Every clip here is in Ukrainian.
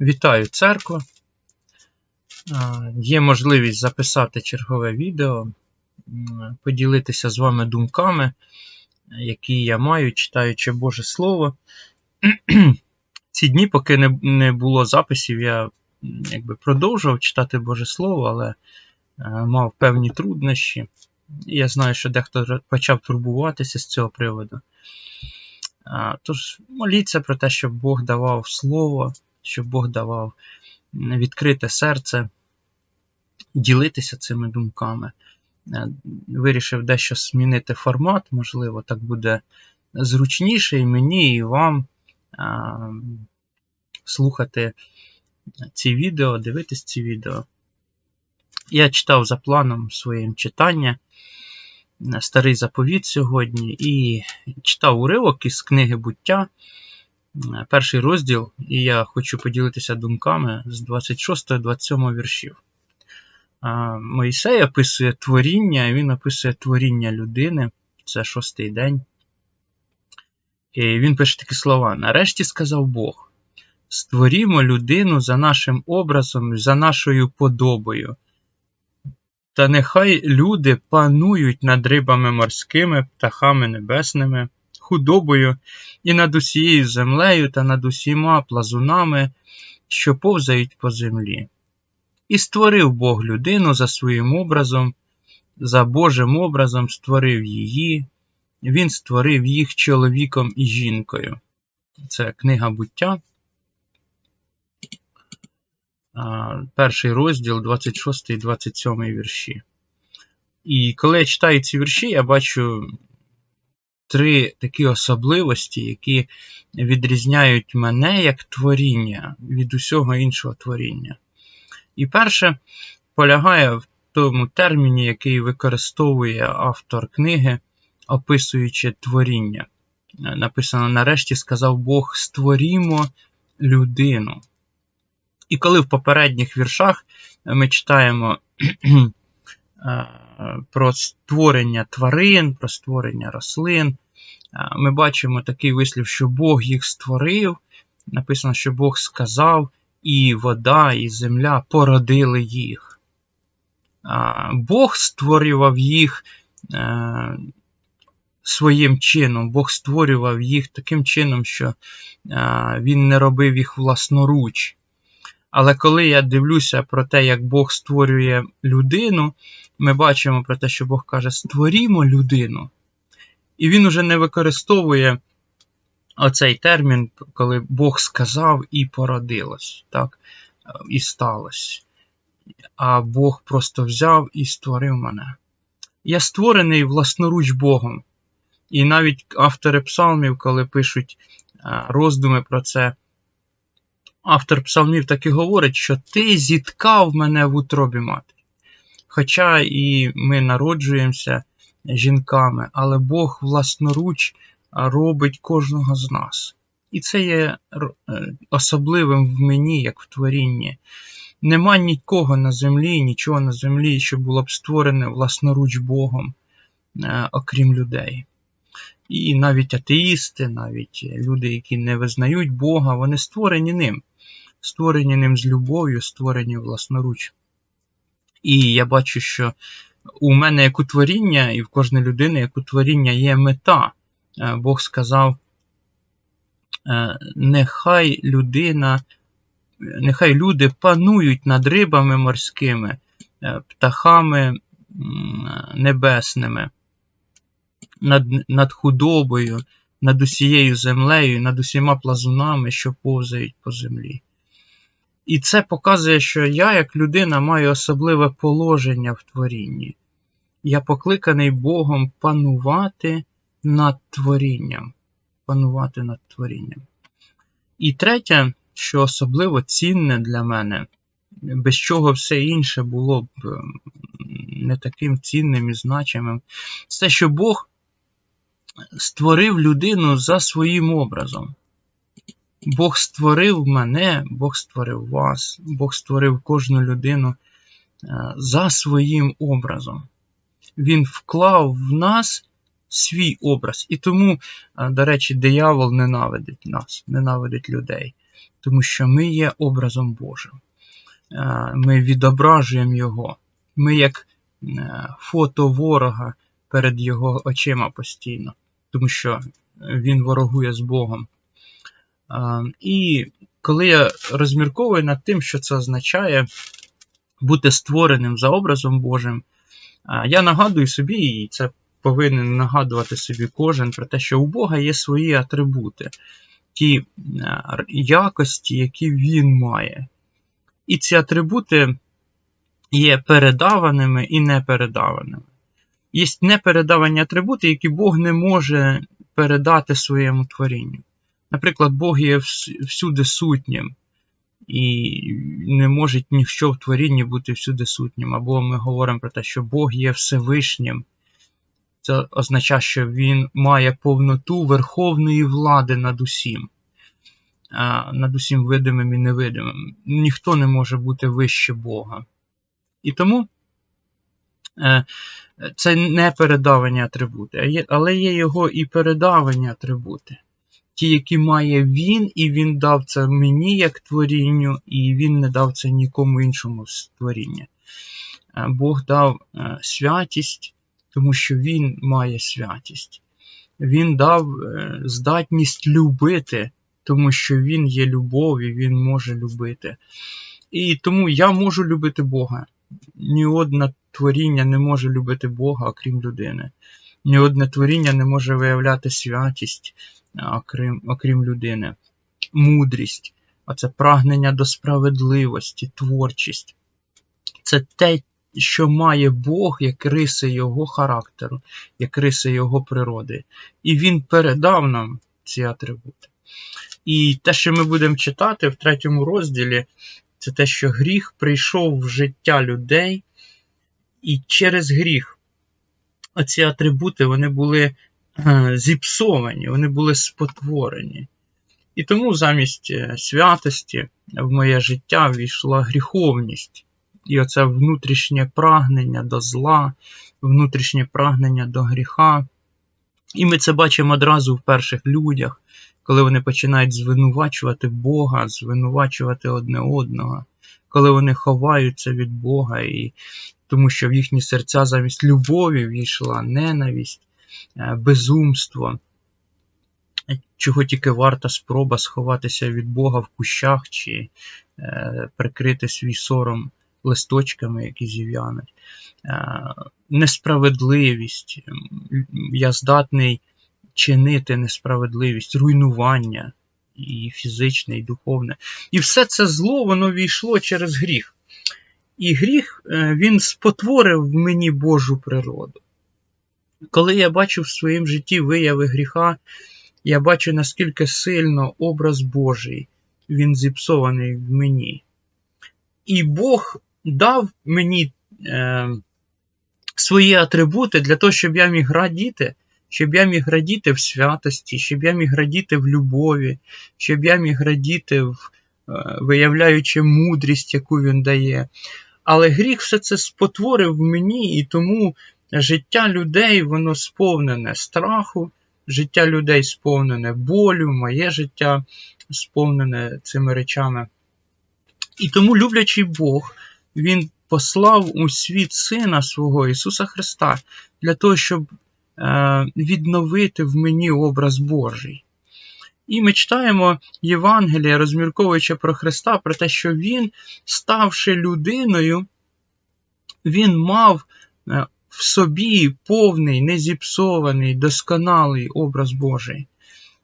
Вітаю церкву. Є можливість записати чергове відео, поділитися з вами думками, які я маю, читаючи Боже Слово. Ці дні, поки не, не було записів, я якби продовжував читати Боже Слово, але е, мав певні труднощі. Я знаю, що дехто почав турбуватися з цього приводу. Тож моліться про те, щоб Бог давав слово, щоб Бог давав відкрите серце, ділитися цими думками. Е, Вирішив дещо змінити формат, можливо, так буде зручніше і мені, і вам а, слухати ці відео, дивитись ці відео. Я читав за планом своїм читання е, старий заповіт сьогодні і читав уривок із книги буття, е, перший розділ, і я хочу поділитися думками з 26-27 віршів. А, Моїсей описує творіння, він описує творіння людини, це шостий день. І він пише такі слова: Нарешті сказав Бог: створімо людину за нашим образом, за нашою подобою. Та нехай люди панують над рибами морськими, птахами небесними, худобою і над усією землею та над усіма плазунами, що повзають по землі. І створив Бог людину за своїм образом, за Божим образом створив її, він створив їх чоловіком і жінкою. Це книга буття, перший розділ, 26 і 27 вірші. І коли я читаю ці вірші, я бачу три такі особливості, які відрізняють мене як творіння від усього іншого творіння. І перше полягає в тому терміні, який використовує автор книги, описуючи творіння. Написано: нарешті сказав Бог: створімо людину. І коли в попередніх віршах ми читаємо е, про створення тварин, про створення рослин, ми бачимо такий вислів, що Бог їх створив. Написано, що Бог сказав, і вода, і земля породили їх. Бог створював їх е, своїм чином, Бог створював їх таким чином, що е, Він не робив їх власноруч. Але коли я дивлюся про те, як Бог створює людину, ми бачимо про те, що Бог каже: створімо людину. І він уже не використовує оцей термін, коли Бог сказав і породилось, так? і сталося. А Бог просто взяв і створив мене. Я створений власноруч Богом. І навіть автори псалмів, коли пишуть роздуми про це, автор псалмів так і говорить, що ти зіткав мене в утробі матері. Хоча і ми народжуємося жінками, але Бог власноруч робить кожного з нас. І це є е, особливим в мені, як в творінні. Нема нікого на землі, нічого на землі, що було б створене власноруч Богом, е, окрім людей. І навіть атеїсти, навіть люди, які не визнають Бога, вони створені ним, створені ним з любов'ю, створені власноруч. І я бачу, що у мене як у творіння, і в кожної людини, як у творіння, є мета. Е, Бог сказав, е, нехай людина, нехай люди панують над рибами морськими, е, птахами небесними, над, над худобою, над усією землею, над усіма плазунами, що повзають по землі. І це показує, що я, як людина, маю особливе положення в творінні. Я покликаний Богом панувати над творінням. Панувати над творінням. І третє, що особливо цінне для мене, без чого все інше було б ем, не таким цінним і значимим, це що Бог створив людину за своїм образом. Бог створив мене, Бог створив вас, Бог створив кожну людину е, за своїм образом. Він вклав в нас свій образ. І тому, е, до речі, диявол ненавидить нас, ненавидить людей, тому що ми є образом Божим. Е, ми відображуємо Його. Ми як фото ворога перед Його очима постійно, тому що Він ворогує з Богом. І коли я розмірковую над тим, що це означає бути створеним за образом Божим, я нагадую собі, і це повинен нагадувати собі кожен про те, що у Бога є свої атрибути, ті якості, які він має. І ці атрибути є передаваними і непередаваними. Є непередавані атрибути, які Бог не може передати своєму творінню. Наприклад, Бог є всюди сутнім, і не може ніщо в творінні бути всюди сутнім. Або ми говоримо про те, що Бог є Всевишнім. Це означає, що Він має повноту верховної влади над усім, над усім видимим і невидимим. Ніхто не може бути вище Бога. І тому е, це не передавані атрибути, але є його і передавані атрибути ті, які має він, і він дав це мені як творінню, і він не дав це нікому іншому з творіння. Е, Бог дав е, святість, тому що Він має святість. Він дав е, здатність любити, тому що Він є любов і Він може любити. І тому я можу любити Бога. Ні одне творіння не може любити Бога, окрім людини. Ні одне творіння не може виявляти святість, окрім, окрім людини, мудрість, а це прагнення до справедливості, творчість. Це те, що має Бог як риси його характеру, як риси його природи. І Він передав нам ці атрибути. І те, що ми будемо читати в третьому розділі, це те, що гріх прийшов в життя людей, і через гріх оці атрибути вони були зіпсовані, вони були спотворені. І тому замість е, святості в моє життя війшла гріховність. І оце внутрішнє прагнення до зла, внутрішнє прагнення до гріха. І ми це бачимо одразу в перших людях, коли вони починають звинувачувати Бога, звинувачувати одне одного, коли вони ховаються від Бога, і тому що в їхні серця замість любові війшла ненависть, Е, безумство, чого тільки варта спроба сховатися від Бога в кущах чи е, прикрити свій сором листочками, які зів'януть. Е, несправедливість, я здатний чинити несправедливість, руйнування і фізичне, і духовне. І все це зло, воно війшло через гріх. І гріх він спотворив в мені Божу природу. Коли я бачу в своїм житті вияви гріха, я бачу, наскільки сильно образ Божий, він зіпсований в мені. І Бог дав мені е, свої атрибути для того, щоб я міг радіти, щоб я міг радіти в святості, щоб я міг радіти в любові, щоб я міг радіти, в, е, виявляючи мудрість, яку він дає. Але гріх все це спотворив в мені, і тому життя людей воно сповнене страху, життя людей сповнене болю, моє життя сповнене цими речами. І тому, люблячий Бог, Він послав у світ Сина свого Ісуса Христа для того, щоб е, відновити в мені образ Божий. І ми читаємо Євангелія, розмірковуючи про Христа, про те, що Він, ставши людиною, Він мав е, в собі повний, незіпсований, досконалий образ Божий.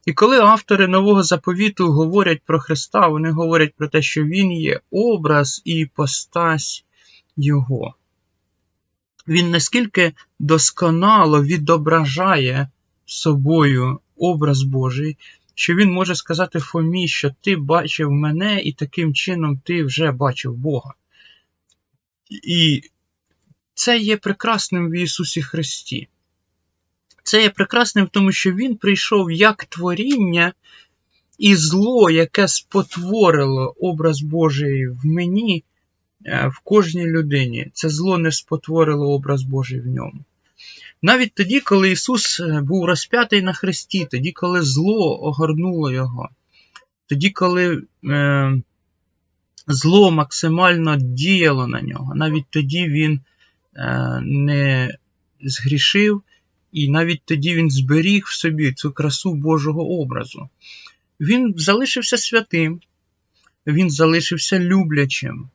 І коли автори нового заповіту говорять про Христа, вони говорять про те, що Він є образ і постась Його. Він наскільки досконало відображає собою образ Божий, що він може сказати Фомі, що ти бачив мене, і таким чином ти вже бачив Бога. І це є прекрасним в Ісусі Христі. Це є прекрасним, тому що Він прийшов як творіння, і зло, яке спотворило образ Божий в мені, е, в кожній людині. Це зло не спотворило образ Божий в ньому. Навіть тоді, коли Ісус е, був розп'ятий на хресті, тоді, коли зло огорнуло Його, тоді, коли е, зло максимально діяло на нього, навіть тоді Він не згрішив, і навіть тоді Він зберіг в собі цю красу Божого образу. Він залишився святим, він залишився люблячим,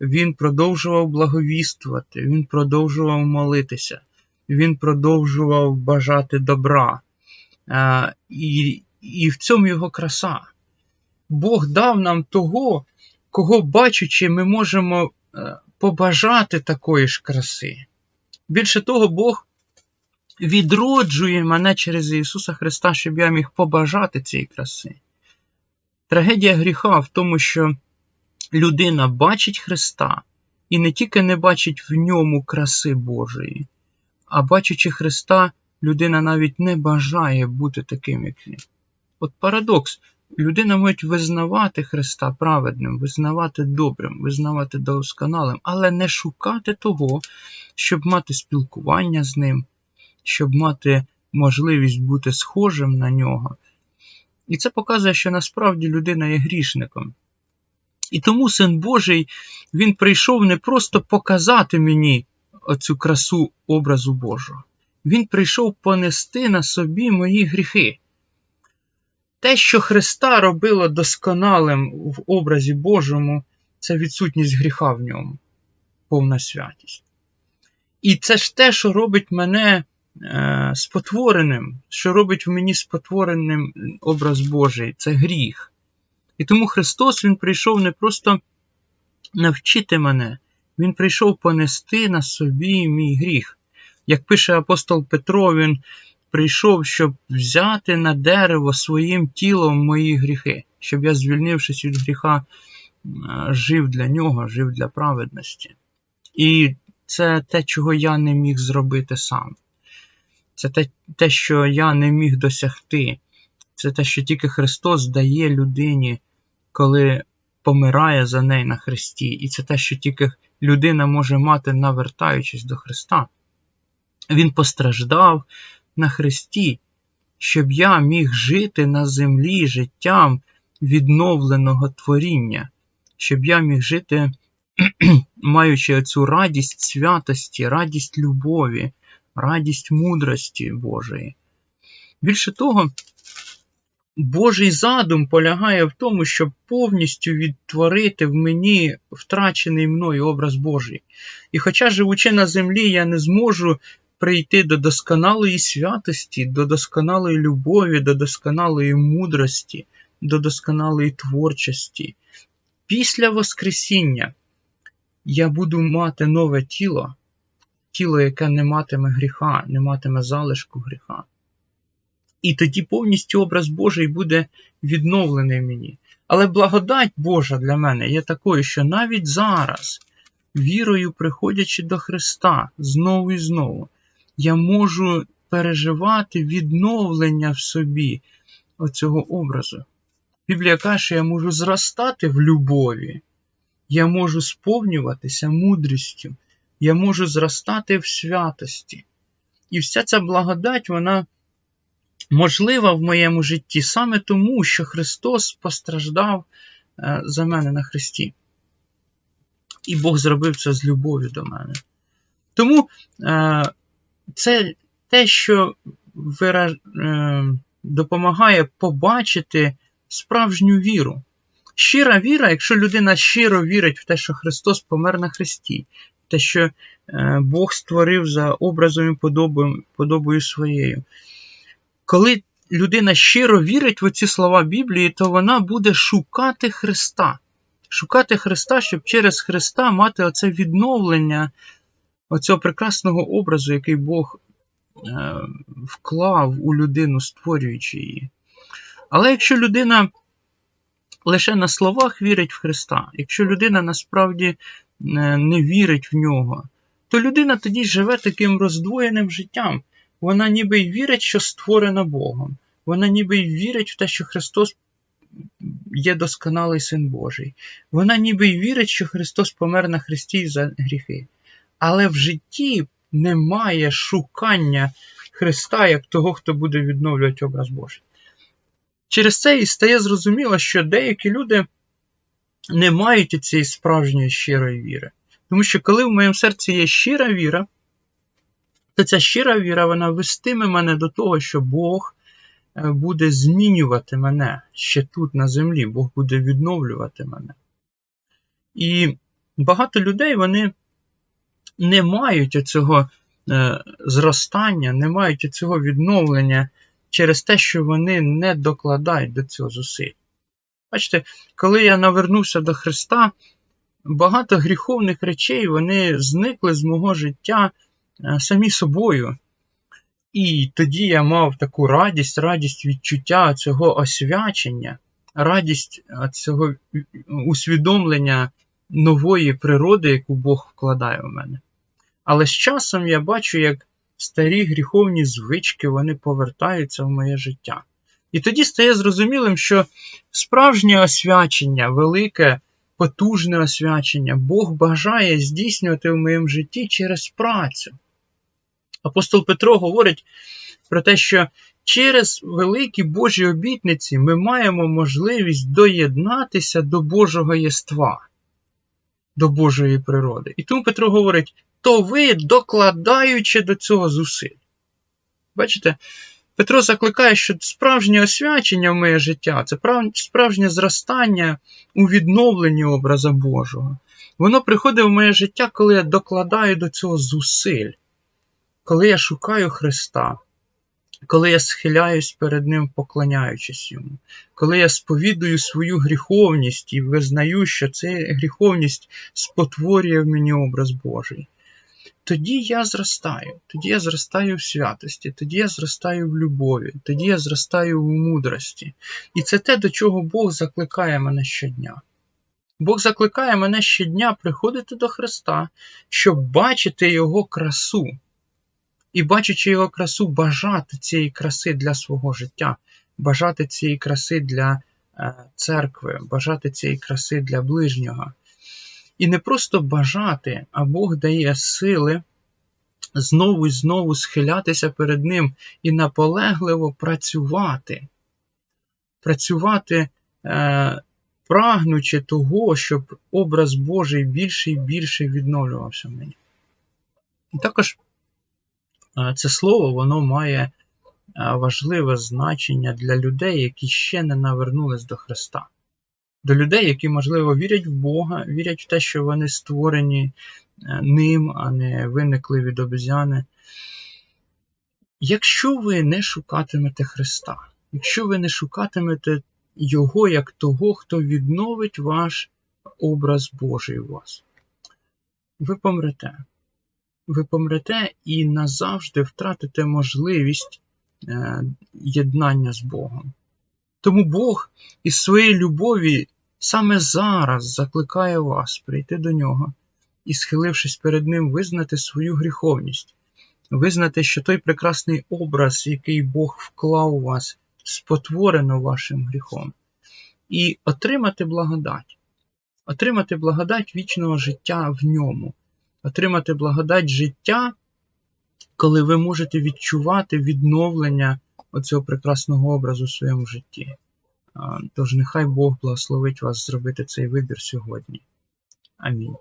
він продовжував благовіствувати, він продовжував молитися, він продовжував бажати добра. І, І в цьому його краса. Бог дав нам того, кого бачучи, ми можемо е, побажати такої ж краси. Більше того, Бог відроджує мене через Ісуса Христа, щоб я міг побажати цієї краси. Трагедія гріха в тому, що людина бачить Христа і не тільки не бачить в ньому краси Божої, а бачачи Христа, людина навіть не бажає бути таким, як він. От парадокс. Людина може визнавати Христа праведним, визнавати добрим, визнавати досконалим, але не шукати того, щоб мати спілкування з ним, щоб мати можливість бути схожим на нього. І це показує, що насправді людина є грішником. І тому Син Божий Він прийшов не просто показати мені оцю красу образу Божого. Він прийшов понести на собі мої гріхи. Те, що Христа робило досконалим в образі Божому, це відсутність гріха в ньому, повна святість. І це ж те, що робить мене е, спотвореним, що робить в мені спотвореним образ Божий, це гріх. І тому Христос Він прийшов не просто навчити мене, Він прийшов понести на собі мій гріх. Як пише апостол Петро, він прийшов, щоб взяти на дерево своїм тілом мої гріхи, щоб я, звільнившись від гріха, жив для нього, жив для праведності. І це те, чого я не міг зробити сам. Це те, те, що я не міг досягти. Це те, що тільки Христос дає людині, коли помирає за неї на Христі. І це те, що тільки людина може мати, навертаючись до Христа. Він постраждав на Христі, щоб я міг жити на землі життям відновленого творіння, щоб я міг жити, маючи цю радість святості, радість любові, радість мудрості Божої. Більше того, Божий задум полягає в тому, щоб повністю відтворити в мені втрачений мною образ Божий. І хоча, живучи на землі, я не зможу прийти до досконалої святості, до досконалої любові, до досконалої мудрості, до досконалої творчості. Після Воскресіння я буду мати нове тіло, тіло, яке не матиме гріха, не матиме залишку гріха. І тоді повністю образ Божий буде відновлений мені. Але благодать Божа для мене є такою, що навіть зараз, вірою, приходячи до Христа знову і знову, я можу переживати відновлення в собі оцього образу. Біблія каже, що я можу зростати в любові, я можу сповнюватися мудрістю, я можу зростати в святості. І вся ця благодать, вона можлива в моєму житті саме тому, що Христос постраждав е, за мене на Христі. І Бог зробив це з любов'ю до мене. Тому е, це те, що вираж... Е, допомагає побачити справжню віру. Щира віра, якщо людина щиро вірить в те, що Христос помер на Христі, те, що Бог створив за образом і подобою, подобою своєю, коли людина щиро вірить в ці слова Біблії, то вона буде шукати Христа. Шукати Христа, щоб через Христа мати оце відновлення оцього прекрасного образу, який Бог е, вклав у людину, створюючи її. Але якщо людина лише на словах вірить в Христа, якщо людина насправді е, не вірить в нього, то людина тоді живе таким роздвоєним життям. Вона ніби й вірить, що створена Богом. Вона ніби й вірить в те, що Христос є досконалий Син Божий. Вона ніби й вірить, що Христос помер на Христі за гріхи. Але в житті немає шукання Христа як того, хто буде відновлювати образ Божий. Через це і стає зрозуміло, що деякі люди не мають цієї справжньої щирої віри. Тому що коли в моєму серці є щира віра, то ця щира віра вона вестиме мене до того, що Бог е, буде змінювати мене ще тут на землі, Бог буде відновлювати мене. І багато людей вони не мають цього е, зростання, не мають цього відновлення через те, що вони не докладають до цього зусиль. Бачите, коли я навернувся до Христа, багато гріховних речей вони зникли з мого життя е, самі собою. І тоді я мав таку радість, радість відчуття цього освячення, радість е, цього усвідомлення нової природи, яку Бог вкладає в мене. Але з часом я бачу, як старі гріховні звички вони повертаються в моє життя. І тоді стає зрозумілим, що справжнє освячення, велике, потужне освячення Бог бажає здійснювати в моєму житті через працю. Апостол Петро говорить про те, що через великі Божі обітниці ми маємо можливість доєднатися до Божого єства, до Божої природи. І тому Петро говорить: то ви докладаючи до цього зусиль. Бачите, Петро закликає, що справжнє освячення в моє життя це справжнє зростання у відновленні образа Божого. Воно приходить в моє життя, коли я докладаю до цього зусиль, коли я шукаю Христа, коли я схиляюсь перед Ним, поклоняючись Йому, коли я сповідую свою гріховність і визнаю, що ця гріховність спотворює в мені образ Божий тоді я зростаю, тоді я зростаю в святості, тоді я зростаю в любові, тоді я зростаю в мудрості. І це те, до чого Бог закликає мене щодня. Бог закликає мене щодня приходити до Христа, щоб бачити Його красу. І, бачачи Його красу, бажати цієї краси для свого життя, бажати цієї краси для е, церкви, бажати цієї краси для ближнього. І не просто бажати, а Бог дає сили знову і знову схилятися перед Ним і наполегливо працювати, працювати, е, прагнучи того, щоб образ Божий більше і більше відновлювався в мені. І також це слово воно має важливе значення для людей, які ще не навернулись до Христа до людей, які, можливо, вірять в Бога, вірять в те, що вони створені е, ним, а не виникли від обезяни. Якщо ви не шукатимете Христа, якщо ви не шукатимете Його як того, хто відновить ваш образ Божий у вас, ви помрете. Ви помрете і назавжди втратите можливість е, єднання з Богом. Тому Бог із своєї любові саме зараз закликає вас прийти до нього і, схилившись перед Ним, визнати свою гріховність, визнати, що той прекрасний образ, який Бог вклав у вас, спотворено вашим гріхом, і отримати благодать, отримати благодать вічного життя в ньому, отримати благодать життя, коли ви можете відчувати відновлення оцього прекрасного образу в своєму житті. Тож нехай Бог благословить вас зробити цей вибір сьогодні. Амінь.